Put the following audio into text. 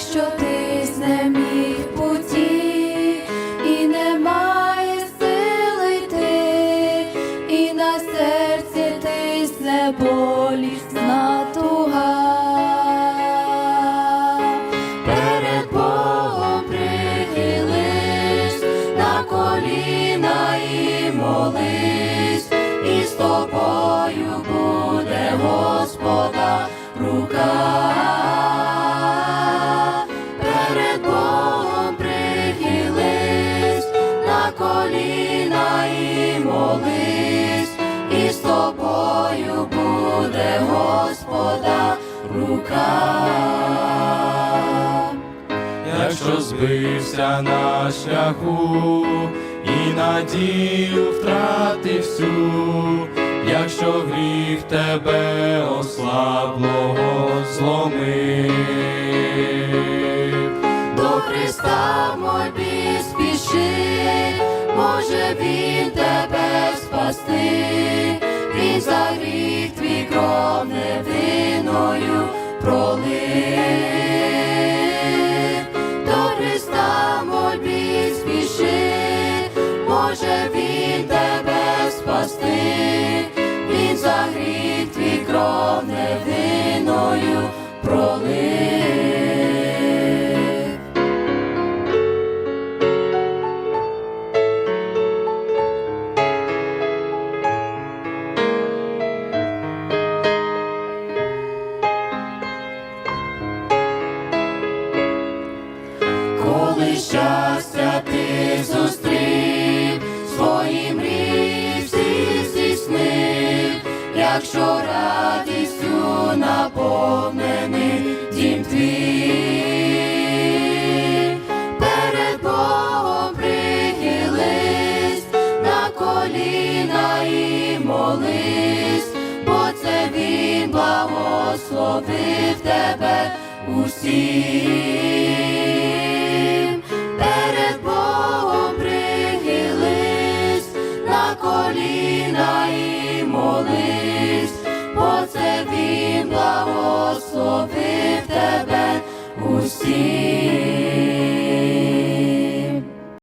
якщо ти знеміг путі, і немає сили йти, і на серці ти болісна туга. Перед і і з тобою буде Господа рука. Якщо збився на шляху і надію втратив всю, якщо гріх тебе ослаблого зломив, До Христа мольбі спіши, може Він тебе спасти, Він за гріх твій кров невинною пролив. До Христа мольбі спіши, може Він тебе спасти, Він за гріх твій кров невинною пролив. Коли щастя ти зустрів, свої мрії всі здійснив, якщо радістю наповнений дім твій, перед Богом прихились, на коліна і молись, бо це Він благословив тебе усім. Він благословив тебе усім.